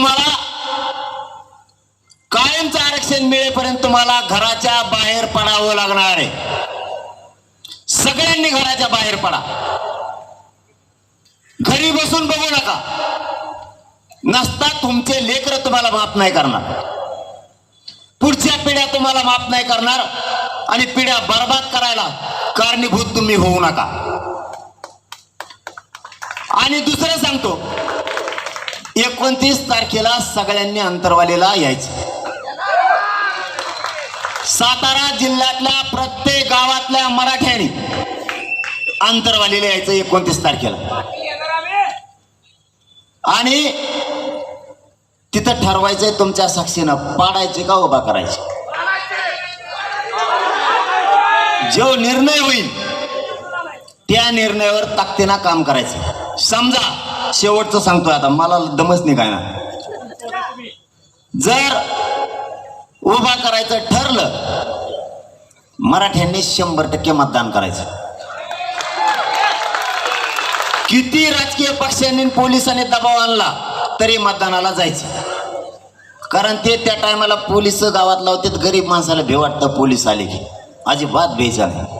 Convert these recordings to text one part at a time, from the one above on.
तुम्हाला कायमचं आरक्षण मिळेपर्यंत तुम्हाला घराच्या बाहेर पडावं लागणार आहे. सगळ्यांनी घराच्या बाहेर पडा. घरी बसून बघू नका. नसता तुमचे लेकर तुम्हाला माफ नाही करणार. पुढच्या पिढ्या तुम्हाला माफ नाही करणार आणि पिढ्या बर्बाद करायला कारणीभूत तुम्ही होऊ नका. आणि दुसरं सांगतो एकोणतीस तारखेला सगळ्यांनी अंतरवालीला यायचं. सातारा जिल्ह्यातल्या प्रत्येक गावातल्या मराठ्यांनी अंतरवालीला यायचं एकोणतीस तारखेला. आणि तिथं ठरवायचंय तुमच्या साक्षीनं पाडायचे का उभा करायचे? जो निर्णय होईल त्या निर्णयावर ताकदीनं काम करायचं. समजा शेवटचं सांगतोय आता मला दमच नाही काय ना. जर उभा करायचं ठरलं मराठ्यांनी शंभर टक्के मतदान करायचं. किती राजकीय पक्षांनी पोलिसांनी दबाव आणला तरी मतदानाला जायचं. कारण ते त्या टायमाला पोलीस गावात लावतात गरीब माणसाला भे वाटतं पोलीस आले की. अजिबात भेजा नाही.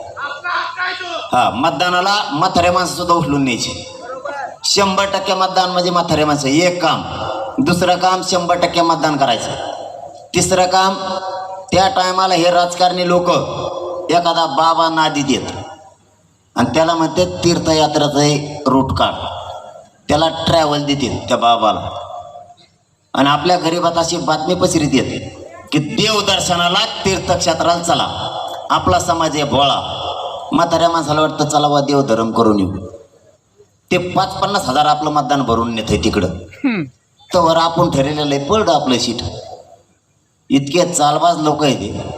हा मतदानाला म्हाताऱ्या माणसं सुद्धा उचलून न्यायचे. शंभर टक्के मतदान म्हणजे म्हाताऱ्या माणसं. एक काम दुसरं काम शंभर टक्के मतदान करायचं. तिसरं काम त्या टायमाला हे राजकारणी लोक एखादा बाबा नादी देत. आणि त्याला म्हणते तीर्थयात्रेचं रूट काढ. त्याला ट्रॅव्हल देतील त्या बाबाला. आणि आपल्या गरीबात अशी बातमी पसरीत येते की देवदर्शनाला तीर्थक्षेत्राला चला. आपला समाज आहे भोळा. म्हाताऱ्या माणसाला वाटतं चला वा देवधर्म करून येऊ. ते पाच पन्नास हजार आपलं मतदान भरून नेतंय तिकडं. तर आपण ठरलेलं आहे पडलं आपलं सीट. इतके चालबाज लोक आहे ते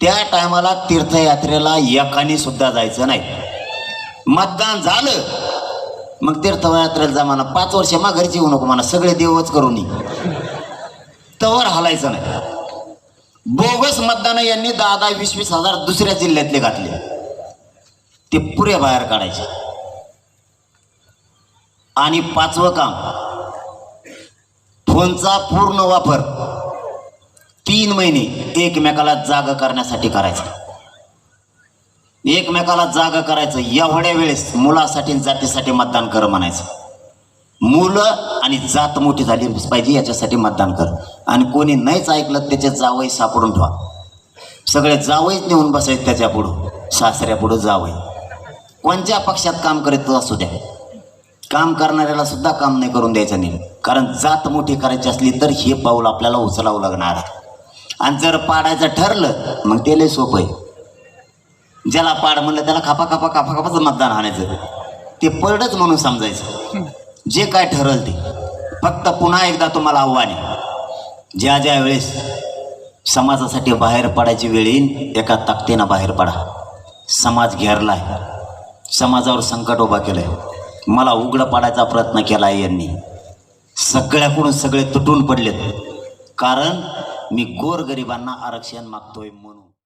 त्या टायमाला तीर्थयात्रेला एकाने सुद्धा जायचं नाही. मतदान झालं. मग तीर्थयात्रेला जा म्हणा पाच वर्ष माघारीची येऊ नको म्हणा सगळे देवच करून तवर हालायचं नाही. बोगस मतदान यांनी दहा दहा वीस वीस हजार दुसऱ्या जिल्ह्यातले घातले. ते पुरे बाहेर काढायचे. आणि पाचवं काम फोनचा पूर्ण वापर तीन महिने एकमेकाला जाग करण्यासाठी करायचा. एकमेकाला जाग करायचं एवढ्या वेळेस मुलासाठी जातीसाठी मतदान कर म्हणायचं. मुलं आणि जात मोठी झाली पाहिजे याच्यासाठी मतदान कर. आणि कोणी नाहीच ऐकलं त्याचे जावई सापडून ठेवा. सगळे जावईच नेऊन बसायचे त्याच्या पुढं सासऱ्या पुढं जावई. कोणत्या पक्षात काम करीत असू द्या. काम करणाऱ्याला सुद्धा काम नाही करून द्यायचं नाही. कारण जात मोठी करायची असली तर हे पाऊल आपल्याला उचलावं लागणार आहे. आणि जर पाडायचं ठरलं मग ते लय सोपं आहे. ज्याला पाड म्हणलं त्याला खापा खापा खापा खापाचं मतदान आणायचं. ते पडच म्हणून समजायचं. जे काय ठरल ते. फक्त पुन्हा एकदा तुम्हाला आव्हान आहे. ज्या ज्या वेळेस समाजासाठी बाहेर पडायची वेळ येईल एका ताकदीनं बाहेर पडा. समाज घेरलाय. समाजावर संकट उभा केलं आहे मला उघडं पाडायचा प्रयत्न केला आहे यांनी. सगळ्याकडून सगळे तुटून पडलेत. कारण मी गोरगरिबांना आरक्षण मागतोय म्हणून.